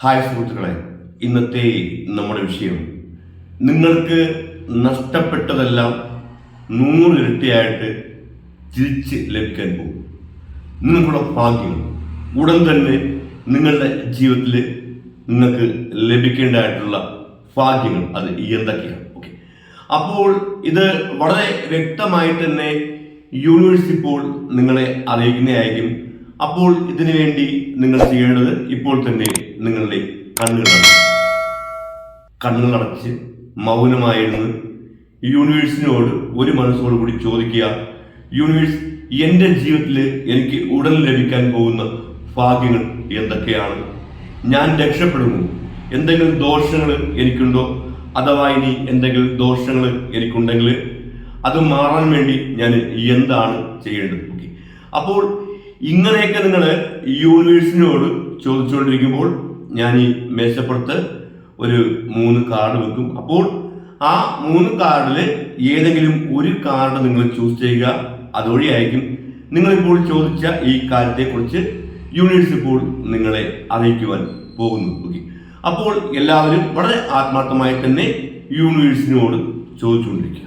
Hi സുഹൃത്തുക്കളെ ഇന്നത്തെ നമ്മുടെ വിഷയം. നിങ്ങൾക്ക് നഷ്ടപ്പെട്ടതെല്ലാം നൂറിരട്ടിയായിട്ട് തിരിച്ച് ലഭിക്കാൻ പോകും. നിങ്ങൾക്കുള്ള ഭാഗ്യങ്ങൾ ഉടൻ തന്നെ നിങ്ങളുടെ ജീവിതത്തിൽ നിങ്ങൾക്ക് ലഭിക്കേണ്ടതായിട്ടുള്ള ഭാഗ്യങ്ങൾ അത് എന്തൊക്കെയാണ്? ഓക്കെ അപ്പോൾ ഇത് വളരെ വ്യക്തമായി തന്നെ യൂണിവേഴ്സ് ഇപ്പോൾ നിങ്ങളെ അറിയിക്കുന്നതായിരിക്കും. അപ്പോൾ ഇതിനു വേണ്ടി നിങ്ങൾ ചെയ്യേണ്ടത് ഇപ്പോൾ തന്നെ നിങ്ങളുടെ കണ്ണുകളാണ് കണ്ണുകളടച്ച് മൗനമായിരുന്നു യൂണിവേഴ്സിനോട് ഒരു മനസ്സോട് കൂടി ചോദിക്കുക. യൂണിവേഴ്സ് എന്റെ ജീവിതത്തിൽ എനിക്ക് ഉടൻ ലഭിക്കാൻ പോകുന്ന ഭാഗ്യങ്ങൾ എന്തൊക്കെയാണ്? ഞാൻ രക്ഷപ്പെടുമോ? എന്തെങ്കിലും ദോഷങ്ങൾ എനിക്കുണ്ടോ? അഥവാ ഇനി എന്തെങ്കിലും ദോഷങ്ങൾ എനിക്കുണ്ടെങ്കിൽ അത് മാറാൻ വേണ്ടി ഞാൻ എന്താണ് ചെയ്യേണ്ടത്? ഓക്കെ അപ്പോൾ ഇങ്ങനെയൊക്കെ നിങ്ങൾ യൂണിവേഴ്സിനോട് ചോദിച്ചുകൊണ്ടിരിക്കുമ്പോൾ ഞാൻ ഈ മേശപ്പുറത്ത് ഒരു മൂന്ന് കാർഡ് വെക്കും. അപ്പോൾ ആ മൂന്ന് കാർഡിൽ ഏതെങ്കിലും ഒരു കാർഡ് നിങ്ങൾ ചൂസ് ചെയ്യുക. അതുവഴിയായിരിക്കും നിങ്ങളിപ്പോൾ ചോദിച്ച ഈ കാര്യത്തെക്കുറിച്ച് യൂണിവേഴ്സ് ഇപ്പോൾ നിങ്ങളെ അറിയിക്കുവാൻ പോകുന്നു. ഓക്കെ അപ്പോൾ എല്ലാവരും വളരെ ആത്മാർത്ഥമായി തന്നെ യൂണിവേഴ്സിനോട് ചോദിച്ചുകൊണ്ടിരിക്കുക.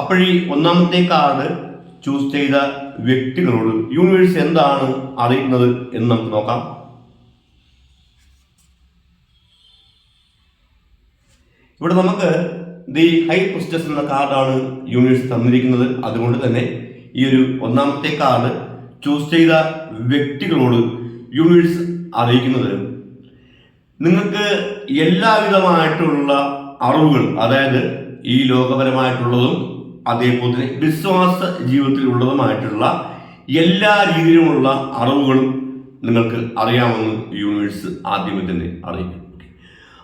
അപ്പോഴീ ഒന്നാമത്തെ കാർഡ് ചൂസ് ചെയ്ത വ്യക്തികളോട് യൂണിവേഴ്സ് എന്താണ് അറിയുന്നത് എന്ന് നമുക്ക് നോക്കാം. ഇവിടെ നമുക്ക് ദി ഹൈ പ്രസ്റ്റസ് എന്ന കാർഡാണ് യൂണിവേഴ്സ് തന്നിരിക്കുന്നത്. അതുകൊണ്ട് തന്നെ ഈ ഒരു ഒന്നാമത്തെ കാർഡ് ചൂസ് ചെയ്ത വ്യക്തികളോട് യൂണിവേഴ്സ് അറിയിക്കുന്നത് നിങ്ങൾക്ക് എല്ലാവിധമായിട്ടുള്ള അറിവുകൾ അതായത് ഈ ലോകപരമായിട്ടുള്ളതും അതേപോലെ തന്നെ വിശ്വാസ ജീവിതത്തിലുള്ളതുമായിട്ടുള്ള എല്ലാ രീതിയിലുമുള്ള അറിവുകളും നിങ്ങൾക്ക് അറിയാമെന്ന് യൂണിവേഴ്സ് ആദ്യമേ തന്നെ അറിയിക്കും.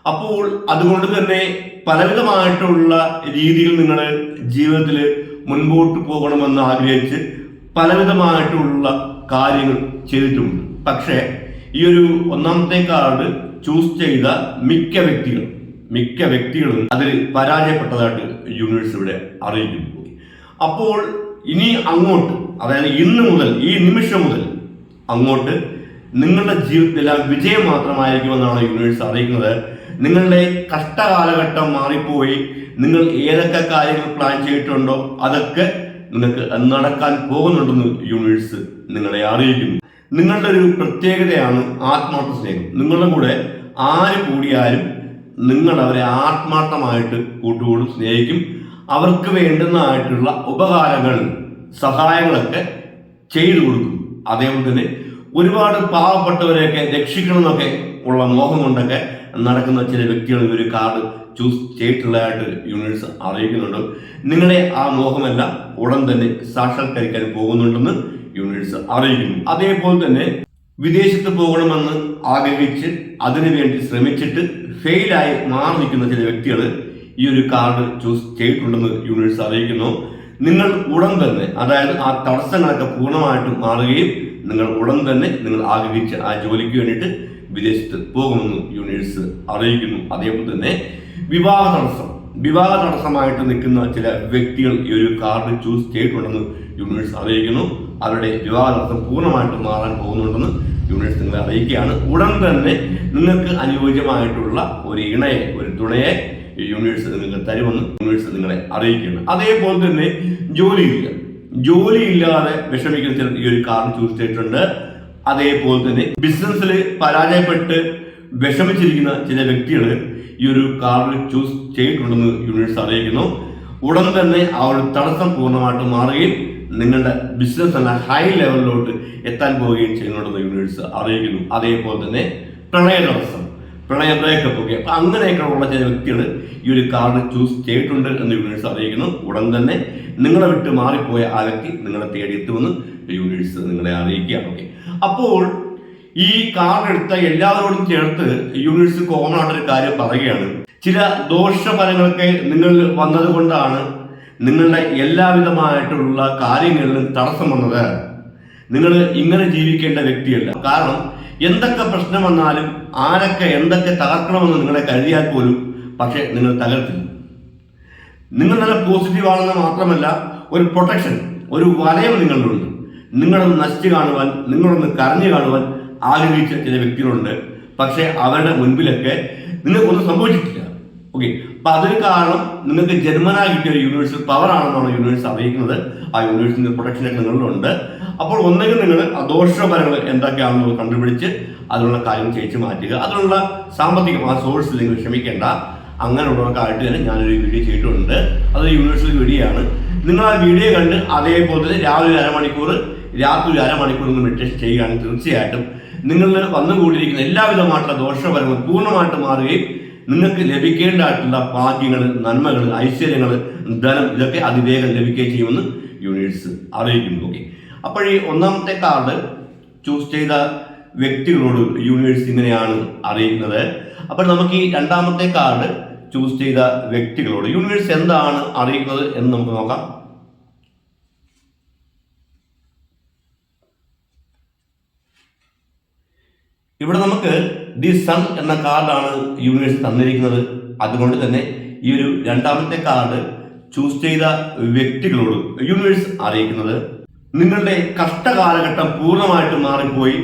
അപ്പോൾ അതുകൊണ്ട് തന്നെ പലവിധമായിട്ടുള്ള രീതിയിൽ നിങ്ങൾ ജീവിതത്തിൽ മുൻപോട്ട് പോകണമെന്ന് ആഗ്രഹിച്ച് പലവിധമായിട്ടുള്ള കാര്യങ്ങൾ ചെയ്തിട്ടുണ്ട് പക്ഷേ ഈ ഒരു ഒന്നാമത്തെ കാർഡ് ചൂസ് ചെയ്ത മിക്ക വ്യക്തികളും മിക്ക വ്യക്തികളും അതിൽ പരാജയപ്പെട്ടതായിട്ട് യൂണിവേഴ്സ് ഇവിടെ അറിയിക്കുന്നു. അപ്പോൾ ഇനി അങ്ങോട്ട് അതായത് ഇന്ന് മുതൽ ഈ നിമിഷം മുതൽ അങ്ങോട്ട് നിങ്ങളുടെ ജീവിതത്തിലെല്ലാം വിജയം മാത്രമായിരിക്കുമെന്നാണ് യൂണിവേഴ്സ് അറിയിക്കുന്നത്. നിങ്ങളുടെ കഷ്ടകാലഘട്ടം മാറിപ്പോയി. നിങ്ങൾ ഏതൊക്കെ കാര്യങ്ങൾ പ്ലാൻ ചെയ്തിട്ടുണ്ടോ അതൊക്കെ നിങ്ങൾക്ക് നടക്കാൻ പോകുന്നുണ്ടെന്ന് യൂണിവേഴ്സ് നിങ്ങളെ അറിയിക്കുന്നു. നിങ്ങളുടെ ഒരു പ്രത്യേകതയാണ് ആത്മാർത്ഥ സ്നേഹം. നിങ്ങളുടെ കൂടെ ആര് കൂടിയാലും നിങ്ങൾ അവരെ ആത്മാർത്ഥമായിട്ട് കൂട്ടുകൂടും സ്നേഹിക്കും. അവർക്ക് വേണ്ടുന്നതായിട്ടുള്ള ഉപകാരങ്ങൾ സഹായങ്ങളൊക്കെ ചെയ്തു കൊടുക്കും. അതേപോലെ തന്നെ ഒരുപാട് പാവപ്പെട്ടവരെയൊക്കെ രക്ഷിക്കണമെന്നൊക്കെ ഉള്ള മോഹം കൊണ്ടൊക്കെ നടക്കുന്ന ചില വ്യക്തികൾ ഒരു കാർഡ് ചൂസ് ചെയ്തിട്ടുള്ളതായിട്ട് യൂണിവേഴ്സ് അറിയിക്കുന്നുണ്ട്. നിങ്ങളെ ആ മോഹമെല്ലാം ഉടൻ തന്നെ സാക്ഷാത്കരിക്കാൻ പോകുന്നുണ്ടെന്ന് യൂണിവേഴ്സ് അറിയിക്കുന്നു. അതേപോലെ തന്നെ വിദേശത്ത് പോകണമെന്ന് ആഗ്രഹിച്ച് അതിനുവേണ്ടി ശ്രമിച്ചിട്ട് ഫെയിലായി മാറി നിൽക്കുന്ന ചില വ്യക്തികൾ ഈ ഒരു കാർഡ് ചൂസ് ചെയ്തിട്ടുണ്ടെന്ന് യൂണിവേഴ്സ് അറിയിക്കുന്നു. നിങ്ങൾ ഉടൻ തന്നെ അതായത് ആ തടസ്സങ്ങളൊക്കെ പൂർണമായിട്ടും മാറുകയും നിങ്ങൾ ഉടൻ തന്നെ നിങ്ങൾ ആഗ്രഹിച്ച് ആ ജോലിക്ക് വേണ്ടിയിട്ട് വിദേശത്ത് പോകുമെന്ന് യൂണിവേഴ്സ് അറിയിക്കുന്നു. അതേപോലെ തന്നെ വിവാഹ തടസ്സം. വിവാഹ തടസ്സമായിട്ട് നിൽക്കുന്ന ചില വ്യക്തികൾ ഈ ഒരു കാർഡ് ചൂസ് ചെയ്തിട്ടുണ്ടെന്ന് യൂണിവേഴ്സ് അറിയിക്കുന്നു. അവരുടെ വിവാഹ തടസ്സം പൂർണമായിട്ടും മാറാൻ പോകുന്നുണ്ടെന്ന് യൂണിറ്റ് നിങ്ങളെ അറിയിക്കുകയാണ്. ഉടൻ തന്നെ നിങ്ങൾക്ക് അനുയോജ്യമായിട്ടുള്ള ഒരു ഇണയെ ഒരു തുണയെ യൂണിവേഴ്സ് നിങ്ങൾക്ക് തരുമെന്ന് യൂണിവേഴ്സ് നിങ്ങളെ അറിയിക്കുന്നു അതേപോലെ തന്നെ ജോലിയില്ല. ജോലിയില്ലാതെ വിഷമിക്കുന്ന ചില ഈ ഒരു കാർഡ് ചൂസ് ചെയ്തിട്ടുണ്ട്. അതേപോലെ തന്നെ ബിസിനസ്സിൽ പരാജയപ്പെട്ട് വിഷമിച്ചിരിക്കുന്ന ചില വ്യക്തികൾ ഈ ഒരു കാർഡ് ചൂസ് ചെയ്തിട്ടുണ്ടെന്ന് യൂണിവേഴ്സ് അറിയിക്കുന്നു. ഉടൻ തന്നെ ആ ഒരു തടസ്സം പൂർണമായിട്ട് മാറുകയും നിങ്ങളുടെ ബിസിനസ് എന്ന ഹൈ ലെവലിലോട്ട് എത്താൻ പോവുകയും ചെയ്യുന്നുണ്ടെന്ന് യൂണിവേഴ്സ് അറിയിക്കുന്നു. അതേപോലെ തന്നെ പ്രണയ തടസ്സം പ്രണയ ബ്രേക്കപ്പ് ഒക്കെ അപ്പൊ അങ്ങനെയൊക്കെ ഉള്ള ചില വ്യക്തികൾ ഈ ഒരു കാർഡ് ചൂസ് ചെയ്തിട്ടുണ്ട് എന്ന് യൂണിവേഴ്സ് അറിയിക്കുന്നു. ഉടൻ തന്നെ നിങ്ങളെ വിട്ട് മാറിപ്പോയ ആ വ്യക്തി നിങ്ങളെ തേടിയെത്തുമെന്ന് യൂണിവേഴ്സ് നിങ്ങളെ അറിയിക്കുകയാണ് ഓക്കെ അപ്പോൾ ഈ കാർഡ് എടുത്ത എല്ലാവരോടും ചേർത്ത് യൂണിവേഴ്സ് കോമൺ ആയിട്ടൊരു കാര്യം പറയുകയാണ്. ചില ദോഷഫലങ്ങളൊക്കെ നിങ്ങൾ വന്നത് കൊണ്ടാണ് നിങ്ങളുടെ എല്ലാവിധമായിട്ടുള്ള കാര്യങ്ങളിലും തടസ്സം വന്നത് നിങ്ങൾ ഇങ്ങനെ ജീവിക്കേണ്ട വ്യക്തിയല്ല. കാരണം എന്തൊക്കെ പ്രശ്നം വന്നാലും ആരൊക്കെ എന്തൊക്കെ തകർക്കണമെന്ന് നിങ്ങളെ കരുതിയാൽ പോലും പക്ഷെ നിങ്ങൾ തകർത്തില്ല. നിങ്ങൾ നല്ല പോസിറ്റീവ് ആണെന്ന് മാത്രമല്ല ഒരു പ്രൊട്ടക്ഷൻ ഒരു വലയം നിങ്ങളിലുണ്ട് നിങ്ങളൊന്ന് നശിച്ചു കാണുവാൻ നിങ്ങളൊന്ന് കരഞ്ഞു കാണുവാൻ ആഗ്രഹിച്ച ചില വ്യക്തികളുണ്ട്. പക്ഷെ അവരുടെ മുൻപിലൊക്കെ നിങ്ങൾക്കൊന്നും സംഭവിച്ചിട്ടില്ല. ഓക്കെ അപ്പൊ അതൊരു കാരണം നിങ്ങൾക്ക് ജന്മനാ കിട്ടിയ ഒരു യൂണിവേഴ്സൽ പവർ ആണെന്നാണ് യൂണിവേഴ്സ് അറിയിക്കുന്നത്. ആ യൂണിവേഴ്സിന്റെ പ്രൊട്ടക്ഷനൊക്കെ നിങ്ങളിലുണ്ട്. അപ്പോൾ ഒന്നെങ്കിൽ നിങ്ങൾ ദോഷഫലങ്ങൾ എന്തൊക്കെയാണെന്ന് കണ്ടുപിടിച്ച് അതിനുള്ള കാര്യം ചേച്ച് മാറ്റുക. അതിനുള്ള സാമ്പത്തികം ആ സോഴ്സ് നിങ്ങൾ ക്ഷമിക്കേണ്ട. അങ്ങനെയുള്ളവർക്കായിട്ട് തന്നെ ഞാനൊരു വീഡിയോ ചെയ്തിട്ടുണ്ട്. അത് യൂണിവേഴ്സൽ വീഡിയോ ആണ്. നിങ്ങൾ ആ വീഡിയോ കണ്ട് അതേപോലെ തന്നെ രാവിലെ അരമണിക്കൂർ രാത്രി ഒരു അരമണിക്കൂർ നിങ്ങൾ മെഡിറ്റേഷൻ ചെയ്യുകയാണെങ്കിൽ തീർച്ചയായിട്ടും നിങ്ങളിൽ വന്നുകൂടിയിരിക്കുന്ന എല്ലാവിധമായിട്ടുള്ള ദോഷഫലങ്ങളും പൂർണമായിട്ട് മാറുകയും നിങ്ങൾക്ക് ലഭിക്കേണ്ടതായിട്ടുള്ള ഭാഗ്യങ്ങൾ നന്മകൾ ഐശ്വര്യങ്ങൾ ധനം ഇതൊക്കെ അതിവേഗം ലഭിക്കുകയും ചെയ്യുമെന്ന് യൂണിറ്റ്സ് അറിയിക്കുന്നു. ഓക്കെ. അപ്പോൾ ഈ ഒന്നാമത്തെ കാർഡ് ചൂസ് ചെയ്ത വ്യക്തികളോട് യൂണിവേഴ്സ് ഇങ്ങനെയാണ് അറിയുന്നത്. അപ്പോൾ നമുക്ക് ഈ രണ്ടാമത്തെ കാർഡ് ചൂസ് ചെയ്ത വ്യക്തികളോട് യൂണിവേഴ്സ് എന്താണ് അറിയുന്നത് എന്ന് നമുക്ക് നോക്കാം. ഇവിടെ നമുക്ക് ദി സൺ എന്ന കാർഡാണ് യൂണിവേഴ്സ് തന്നിരിക്കുന്നത്. അതുകൊണ്ട് തന്നെ ഈ ഒരു രണ്ടാമത്തെ കാർഡ് ചൂസ് ചെയ്ത വ്യക്തികളോട് യൂണിവേഴ്സ് അറിയിക്കുന്നത്. നിങ്ങളുടെ കഷ്ടകാലഘട്ടം പൂർണമായിട്ടും മാറിപ്പോയി.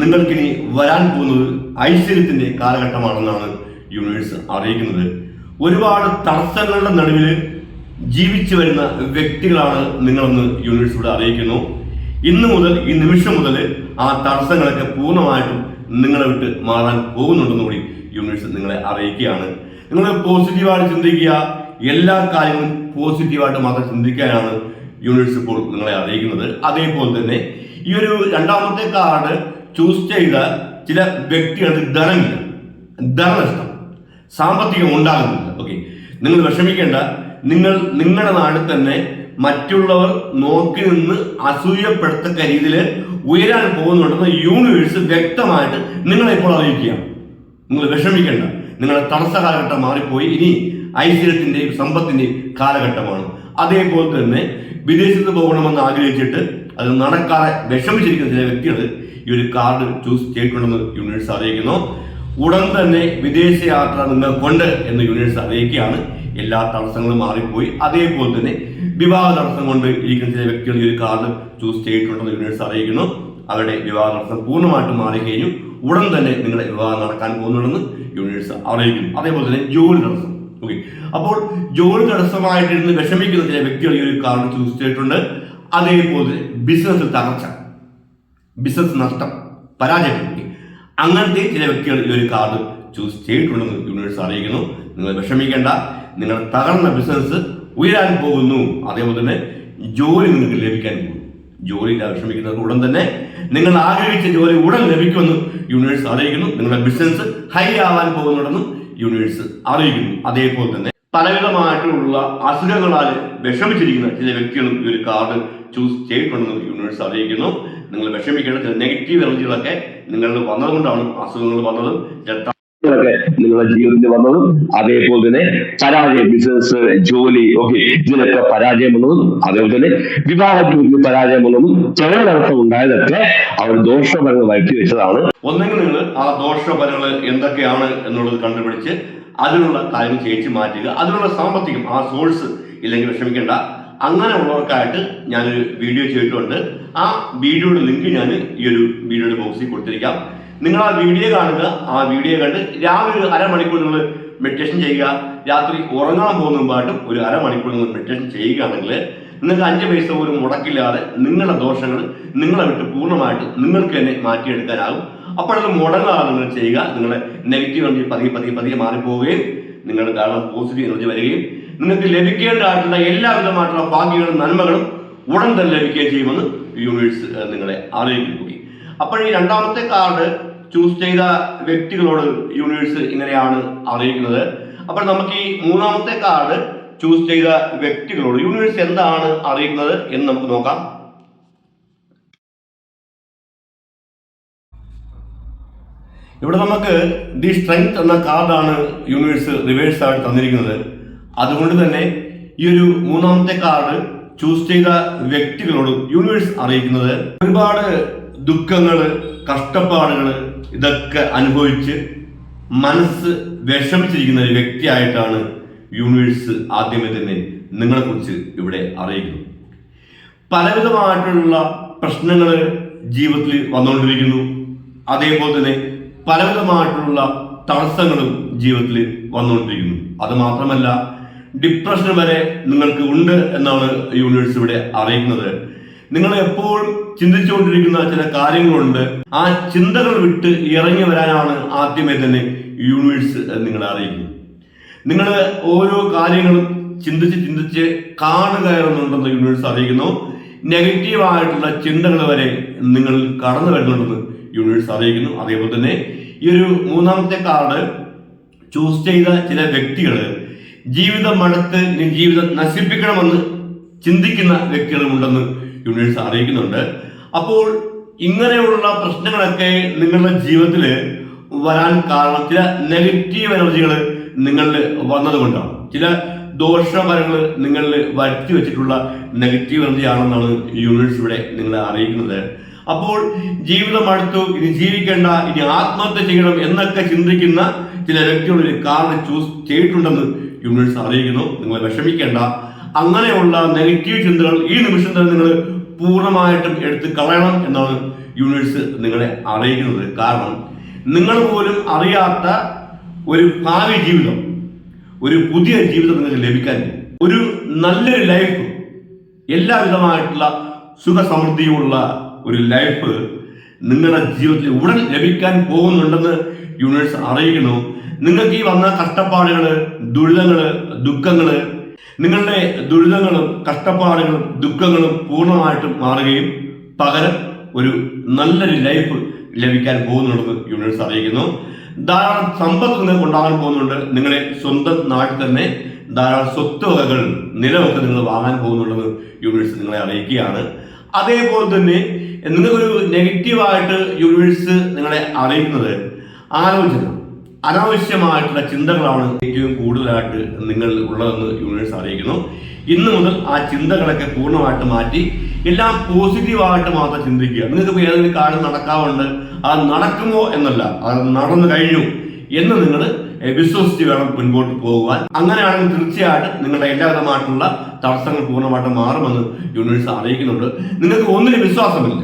നിങ്ങൾക്കിനി വരാൻ പോകുന്നത് ഐശ്വര്യത്തിന്റെ കാലഘട്ടമാണെന്നാണ് യൂണിവേഴ്സ് അറിയിക്കുന്നത്. ഒരുപാട് തടസ്സങ്ങളുടെ നടുവിൽ ജീവിച്ചു വരുന്ന വ്യക്തികളാണ് നിങ്ങളെന്ന് യൂണിവേഴ്സ് ഇവിടെ അറിയിക്കുന്നു. ഇന്ന് മുതൽ ഈ നിമിഷം മുതൽ ആ തടസ്സങ്ങളൊക്കെ പൂർണമായിട്ടും നിങ്ങളെ വിട്ട് മാറാൻ പോകുന്നുണ്ടെന്ന് കൂടി യൂണിവേഴ്സ് നിങ്ങളെ അറിയിക്കുകയാണ്. നിങ്ങൾ പോസിറ്റീവായിട്ട് ചിന്തിക്കുക എല്ലാ കാര്യങ്ങളും പോസിറ്റീവായിട്ട് മാത്രം ചിന്തിക്കാനാണ് യൂണിവേഴ്സ് ഇപ്പോൾ നിങ്ങളെ അറിയിക്കുന്നത്. അതേപോലെ തന്നെ ഈ ഒരു രണ്ടാമത്തെ കാർഡ് ചൂസ് ചെയ്ത ചില വ്യക്തികൾക്ക് ധനമില്ല. ധനനഷ്ടം സാമ്പത്തികം ഉണ്ടാകുന്നില്ല. ഓക്കെ നിങ്ങൾ വിഷമിക്കേണ്ട. നിങ്ങൾ നിങ്ങളുടെ നാട്ടിൽ തന്നെ മറ്റുള്ളവർ നോക്കി നിന്ന് അസൂയപ്പെടുത്തക്ക രീതിയിൽ ഉയരാൻ പോകുന്നുണ്ടെന്ന് യൂണിവേഴ്സ് വ്യക്തമായിട്ട് നിങ്ങളെ ഇപ്പോൾ അറിയിക്കുകയാണ്. നിങ്ങൾ വിഷമിക്കേണ്ട. നിങ്ങളുടെ തടസ്സ കാലഘട്ടം മാറിപ്പോയി. ഇനി ഐശ്വര്യത്തിന്റെയും സമ്പത്തിന്റെയും കാലഘട്ടമാണ്. അതേപോലെ തന്നെ വിദേശത്ത് പോകണമെന്ന് ആഗ്രഹിച്ചിട്ട് അത് നടക്കാതെ വിഷമിച്ചിരിക്കുന്ന ചില വ്യക്തികൾ ഈ ഒരു കാർഡ് ചൂസ് ചെയ്തിട്ടുണ്ടെന്ന് യൂണിവേഴ്സ് അറിയിക്കുന്നു. ഉടൻ തന്നെ വിദേശ യാത്ര നിങ്ങൾക്കുണ്ട് എന്ന് യൂണിവേഴ്സ് അറിയിക്കുകയാണ്. എല്ലാ തടസ്സങ്ങളും മാറിപ്പോയി. അതേപോലെ തന്നെ വിവാഹ തടസ്സം കൊണ്ട് ഇരിക്കുന്ന ചില വ്യക്തികൾ ഈ ഒരു കാർഡ് ചൂസ് ചെയ്തിട്ടുണ്ടെന്ന് യൂണിവേഴ്സ് അറിയിക്കുന്നു. അവരുടെ വിവാഹ തടസ്സം പൂർണമായിട്ടും മാറിക്കഴിഞ്ഞു. ഉടൻ തന്നെ നിങ്ങളുടെ വിവാഹം നടക്കാൻ പോകുന്നുണ്ടെന്ന് യൂണിവേഴ്സ് അറിയിക്കുന്നു. അതേപോലെ തന്നെ ജോലി തടസ്സം. ഓക്കെ അപ്പോൾ ജോലി തടസ്സമായിട്ടിരുന്ന് വിഷമിക്കുന്ന ചില വ്യക്തികൾ ഈ ഒരു കാർഡ് ചൂസ് ചെയ്തിട്ടുണ്ട്. അതേപോലെ ബിസിനസ്സിൽ തകർച്ച. ബിസിനസ് നഷ്ടം. പരാജയപ്പെട്ടു അങ്ങനത്തെ ചില വ്യക്തികൾ ഈ ഒരു കാർഡ് ചൂസ് ചെയ്തിട്ടുണ്ടെന്ന് യൂണിവേഴ്സ് അറിയിക്കുന്നു. നിങ്ങൾ വിഷമിക്കേണ്ട. നിങ്ങൾ തകർന്ന ബിസിനസ് ഉയരാൻ പോകുന്നു. അതേപോലെ തന്നെ ജോലി നിങ്ങൾക്ക് ലഭിക്കാൻ പോകുന്നു. ജോലിയിൽ വിഷമിക്കുന്നത് ഉടൻ തന്നെ നിങ്ങൾ ആഗ്രഹിച്ച ജോലി ഉടൻ ലഭിക്കുമെന്ന് യൂണിവേഴ്സ് അറിയിക്കുന്നു. നിങ്ങളുടെ ബിസിനസ് ഹൈ ആവാൻ പോകുന്നുണ്ടെന്നും യൂണിവേഴ്സ് അറിയിക്കുന്നു. അതേപോലെ തന്നെ പലവിധമായിട്ടുള്ള അസുഖങ്ങളാൽ വിഷമിച്ചിരിക്കുന്ന ചില വ്യക്തികളും ഈ ഒരു കാർഡ് ചൂസ് ചെയ്തിട്ടുണ്ടെന്ന് യൂണിവേഴ്സ് അറിയിക്കുന്നു. നിങ്ങൾ വിഷമിക്കേണ്ട ചില നെഗറ്റീവ് എനർജികളൊക്കെ നിങ്ങളിൽ വന്നതുകൊണ്ടാണ് അസുഖങ്ങൾ വന്നതും. ഒക്കെ നിങ്ങളുടെ ജീവിതത്തിൽ വന്നതും അതേപോലെ തന്നെ പരാജയം ബിസിനസ് ജോലി ഓക്കെ ഇതിനൊക്കെ പരാജയം വന്നതും അതേപോലെ തന്നെ വിവാഹ ജീവിതത്തിൽ പരാജയം വന്നതും ചെറുതർത്ഥം ഉണ്ടായതൊക്കെ അവർ ദോഷഫലങ്ങൾ വരുത്തി വെച്ചതാണ്. ഒന്നെങ്കിൽ നിങ്ങൾ ആ ദോഷഫലങ്ങൾ എന്തൊക്കെയാണ് എന്നുള്ളത് കണ്ടുപിടിച്ച് അതിനുള്ള കാര്യം ചേച്ചി മാറ്റുക. അതിനുള്ള സാമ്പത്തികം ആ സോഴ്സ് ഇല്ലെങ്കിൽ വിഷമിക്കേണ്ട. അങ്ങനെയുള്ളവർക്കായിട്ട് ഞാനൊരു വീഡിയോ ചെയ്തിട്ടുണ്ട്. ആ വീഡിയോയുടെ ലിങ്ക് ഞാൻ ഈ ഒരു വീഡിയോയുടെ ബോക്സിൽ കൊടുത്തിരിക്കാം. നിങ്ങൾ ആ വീഡിയോ കാണുക ആ വീഡിയോ കണ്ട് രാവിലെ ഒരു അരമണിക്കൂർ നിങ്ങൾ മെഡിറ്റേഷൻ ചെയ്യുക. രാത്രി ഉറങ്ങാൻ പോകുന്ന മുമ്പായിട്ടും ഒരു അരമണിക്കൂർ നിങ്ങൾ മെഡിറ്റേഷൻ ചെയ്യുകയാണെങ്കിൽ നിങ്ങൾക്ക് അഞ്ച് പൈസ പോലും മുടക്കില്ലാതെ നിങ്ങളുടെ ദോഷങ്ങൾ നിങ്ങളെ വിട്ട് പൂർണമായിട്ട് നിങ്ങൾക്ക് തന്നെ മാറ്റിയെടുക്കാനാകും. അപ്പോഴത് മുടങ്ങാതെ നിങ്ങൾ ചെയ്യുക. നിങ്ങളുടെ നെഗറ്റീവ് എനർജി പതിയെ പതിയെ പതിയെ മാറിപ്പോവുകയും നിങ്ങളുടെ ധാരാളം പോസിറ്റീവ് എനർജി വരികയും നിങ്ങൾക്ക് ലഭിക്കേണ്ടതായിട്ടുള്ള എല്ലാവിധമായിട്ടുള്ള ഭാഗ്യങ്ങളും നന്മകളും ഉടൻ തന്നെ ലഭിക്കുകയും ചെയ്യുമെന്ന് യൂണിവേഴ്സ് നിങ്ങളെ അറിയിക്കുകയും അപ്പോൾ ഈ രണ്ടാമത്തെ കാർഡ് ചൂസ് ചെയ്ത വ്യക്തികളോട് യൂണിവേഴ്സ് ഇങ്ങനെയാണ് അറിയിക്കുന്നത്. അപ്പോൾ നമുക്ക് ഈ മൂന്നാമത്തെ കാർഡ് ചൂസ് ചെയ്ത വ്യക്തികളോട് യൂണിവേഴ്സ് എന്താണ് അറിയിക്കുന്നത് എന്ന് നമുക്ക് നോക്കാം. ഇവിടെ നമുക്ക് ദി സ്ട്രെങ്ത് എന്ന കാർഡാണ് യൂണിവേഴ്സ് റിവേഴ്സ് ആയിട്ട് തന്നിരിക്കുന്നത്. അതുകൊണ്ട് തന്നെ ഈ ഒരു മൂന്നാമത്തെ കാർഡ് ചൂസ് ചെയ്ത വ്യക്തികളോട് യൂണിവേഴ്സ് അറിയിക്കുന്നത്. ഒരുപാട് ദുഃഖങ്ങൾ കഷ്ടപ്പാടുകൾ ഇതൊക്കെ അനുഭവിച്ച് മനസ്സ് വിഷമിച്ചിരിക്കുന്ന ഒരു വ്യക്തിയായിട്ടാണ് യൂണിവേഴ്സ് ആദ്യമേ തന്നെ നിങ്ങളെക്കുറിച്ച് ഇവിടെ അറിയിക്കുന്നത് പലവിധമായിട്ടുള്ള പ്രശ്നങ്ങൾ ജീവിതത്തിൽ വന്നുകൊണ്ടിരിക്കുന്നു. അതേപോലെ തന്നെ പലവിധമായിട്ടുള്ള തടസ്സങ്ങളും ജീവിതത്തിൽ വന്നുകൊണ്ടിരിക്കുന്നു. അത് മാത്രമല്ല ഡിപ്രഷൻ വരെ നിങ്ങൾക്ക് ഉണ്ട് എന്നാണ് യൂണിവേഴ്സ് ഇവിടെ അറിയുന്നത് നിങ്ങൾ എപ്പോഴും ചിന്തിച്ചുകൊണ്ടിരിക്കുന്ന ചില കാര്യങ്ങളുണ്ട്. ആ ചിന്തകൾ വിട്ട് ഇറങ്ങി വരാനാണ് ആദ്യമേ തന്നെ യൂണിവേഴ്സ് നിങ്ങളെ അറിയിക്കുന്നത്. നിങ്ങൾ ഓരോ കാര്യങ്ങളും ചിന്തിച്ച് ചിന്തിച്ച് കാണുക എന്നുണ്ടെന്ന് യൂണിവേഴ്സ് അറിയിക്കുന്നു. നെഗറ്റീവായിട്ടുള്ള ചിന്തകൾ വരെ നിങ്ങൾ കടന്നു വരുന്നുണ്ടെന്ന് യൂണിവേഴ്സ് അറിയിക്കുന്നു. അതേപോലെ തന്നെ ഈ ഒരു മൂന്നാമത്തെ കാർഡ് ചൂസ് ചെയ്ത ചില വ്യക്തികൾ ജീവിതം മടുത്ത് ജീവിതം നശിപ്പിക്കണമെന്ന് ചിന്തിക്കുന്ന വ്യക്തികളുമുണ്ടെന്ന് യൂണിവേഴ്സ് അറിയിക്കുന്നുണ്ട്. അപ്പോൾ ഇങ്ങനെയുള്ള പ്രശ്നങ്ങളൊക്കെ നിങ്ങളുടെ ജീവിതത്തിൽ വരാൻ കാരണം ചില നെഗറ്റീവ് എനർജികൾ നിങ്ങളിൽ വന്നതുകൊണ്ടാണ്. ചില ദോഷഫലങ്ങൾ നിങ്ങളിൽ വരുത്തി വെച്ചിട്ടുള്ള നെഗറ്റീവ് എനർജി ആണെന്നാണ് യൂണിവേഴ്സ് ഇവിടെ നിങ്ങളെ അറിയിക്കുന്നത്. അപ്പോൾ ജീവിതം അടുത്തു ഇനി ജീവിക്കേണ്ട ഇനി ആത്മഹത്യ ചെയ്യണം എന്നൊക്കെ ചിന്തിക്കുന്ന ചില വ്യക്തികൾ ഒരു ചൂസ് ചെയ്തിട്ടുണ്ടെന്ന് യൂണിവേഴ്സ് അറിയിക്കുന്നു. നിങ്ങൾ വിഷമിക്കേണ്ട. അങ്ങനെയുള്ള നെഗറ്റീവ് ചിന്തകൾ ഈ നിമിഷം തന്നെ നിങ്ങൾ പൂർണമായിട്ടും എടുത്ത് കളയണം എന്നാണ് യൂണിവേഴ്സ് നിങ്ങളെ അറിയിക്കുന്നത്. കാരണം നിങ്ങൾ പോലും അറിയാത്ത ഒരു ഭാവി ജീവിതം ഒരു പുതിയ ജീവിതം നിങ്ങൾക്ക് ലഭിക്കാൻ ഒരു നല്ലൊരു ലൈഫ് എല്ലാവിധമായിട്ടുള്ള സുഖസമൃദ്ധിയുമുള്ള ഒരു ലൈഫ് നിങ്ങളുടെ ജീവിതത്തിൽ ഉടൻ ലഭിക്കാൻ പോകുന്നുണ്ടെന്ന് യൂണിവേഴ്സ് അറിയിക്കുന്നു. നിങ്ങൾക്ക് ഈ വന്ന കഷ്ടപ്പാടുകൾ ദുരിതങ്ങൾ ദുഃഖങ്ങൾ നിങ്ങളുടെ ദുരിതങ്ങളും കഷ്ടപ്പാടുകളും ദുഃഖങ്ങളും പൂർണമായിട്ടും മാറുകയും പകരം ഒരു നല്ലൊരു ലൈഫ് ലഭിക്കാൻ പോകുന്നുണ്ടെന്ന് യൂണിവേഴ്സ് അറിയിക്കുന്നു. ധാരാളം സമ്പത്ത് നിങ്ങൾക്ക് ഉണ്ടാകാൻ പോകുന്നുണ്ട്. നിങ്ങളെ സ്വന്തം നാട്ടിൽ തന്നെ ധാരാളം സ്വത്ത് വകകൾ നിലമൊക്കെ നിങ്ങൾ വാങ്ങാൻ പോകുന്നുണ്ടെന്ന് യൂണിവേഴ്സ് നിങ്ങളെ അറിയിക്കുകയാണ്. അതേപോലെ തന്നെ നിങ്ങൾക്കൊരു നെഗറ്റീവായിട്ട് യൂണിവേഴ്സ് നിങ്ങളെ അറിയിക്കുന്നത് ആലോചന അനാവശ്യമായിട്ടുള്ള ചിന്തകളാണ് ഏറ്റവും കൂടുതലായിട്ട് നിങ്ങൾ ഉള്ളതെന്ന് യൂണിവേഴ്സ് അറിയിക്കുന്നു. ഇന്ന് മുതൽ ആ ചിന്തകളൊക്കെ പൂർണമായിട്ട് മാറ്റി എല്ലാം പോസിറ്റീവായിട്ട് മാത്രം ചിന്തിക്കുക. നിങ്ങൾക്ക് ഏതെങ്കിലും കാര്യം നടക്കാറുണ്ട് അത് നടക്കുമോ എന്നല്ല അത് നടന്നു കഴിഞ്ഞു എന്ന് നിങ്ങൾ വിശ്വസിച്ച് വേണം മുൻപോട്ട് പോകുവാൻ. അങ്ങനെയാണെങ്കിൽ തീർച്ചയായിട്ടും നിങ്ങളുടെ എല്ലാവിധമായിട്ടുള്ള തടസ്സങ്ങൾ പൂർണമായിട്ടും മാറുമെന്ന് യൂണിവേഴ്സ് അറിയിക്കുന്നുണ്ട്. നിങ്ങൾക്ക് ഒന്നിനും വിശ്വാസമില്ല.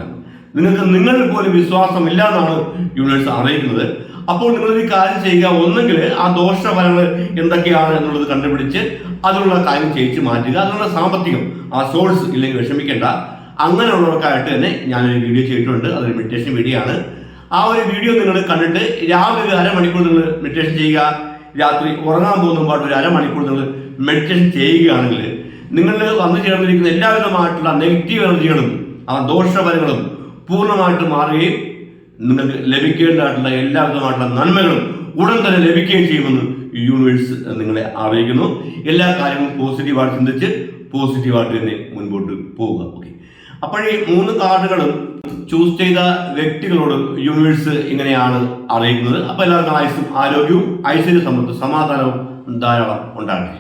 നിങ്ങൾക്ക് നിങ്ങളിൽ പോലും വിശ്വാസമില്ല എന്നാണ് യൂണിവേഴ്സ് അറിയിക്കുന്നത്. അപ്പോൾ നിങ്ങൾ ഒരു കാര്യം ചെയ്യുക. ഒന്നെങ്കിൽ ആ ദോഷഫലങ്ങൾ എന്തൊക്കെയാണ് എന്നുള്ളത് കണ്ടുപിടിച്ച് അതിനുള്ള കാര്യം ചെയ്യിച്ച് മാറ്റുക. അതിനുള്ള സാമ്പത്തികം ആ സോഴ്സ് ഇല്ലെങ്കിൽ വിഷമിക്കേണ്ട. അങ്ങനെയുള്ളവർക്കായിട്ട് തന്നെ ഞാനൊരു വീഡിയോ ചെയ്തിട്ടുണ്ട്. അതൊരു മെഡിറ്റേഷൻ വീഡിയോ ആണ്. ആ ഒരു വീഡിയോ നിങ്ങൾ കണ്ടിട്ട് രാവിലെ ഒരു അരമണിക്കൂർ നിങ്ങൾ മെഡിറ്റേഷൻ ചെയ്യുക. രാത്രി ഉറങ്ങാൻ പോകുന്ന പാട്ട് ഒരു അരമണിക്കൂർ നിങ്ങൾ മെഡിറ്റേഷൻ ചെയ്യുകയാണെങ്കിൽ നിങ്ങൾ വന്നു ചേർന്നിരിക്കുന്ന എല്ലാവിധമായിട്ടുള്ള നെഗറ്റീവ് എനർജികളും ആ ദോഷഫലങ്ങളും പൂർണമായിട്ട് മാറുകയും നിങ്ങൾക്ക് ലഭിക്കേണ്ടതായിട്ടുള്ള എല്ലാവിധമായിട്ടുള്ള നന്മകളും ഉടൻ തന്നെ ലഭിക്കുകയും ചെയ്യുമെന്ന് യൂണിവേഴ്സ് നിങ്ങളെ അറിയിക്കുന്നു. എല്ലാ കാര്യങ്ങളും പോസിറ്റീവായിട്ട് ചിന്തിച്ച് പോസിറ്റീവായിട്ട് തന്നെ മുൻപോട്ട് പോവുക ഓക്കെ അപ്പോഴേ മൂന്ന് കാർഡുകളും ചൂസ് ചെയ്ത വ്യക്തികളോട് യൂണിവേഴ്സ് ഇങ്ങനെയാണ് അറിയിക്കുന്നത്. അപ്പോൾ എല്ലാവർക്കും ആയുസും ആരോഗ്യവും ഐശ്വര്യ സമ്പത്തും സമാധാനവും ധാരാളം ഉണ്ടാകട്ടെ.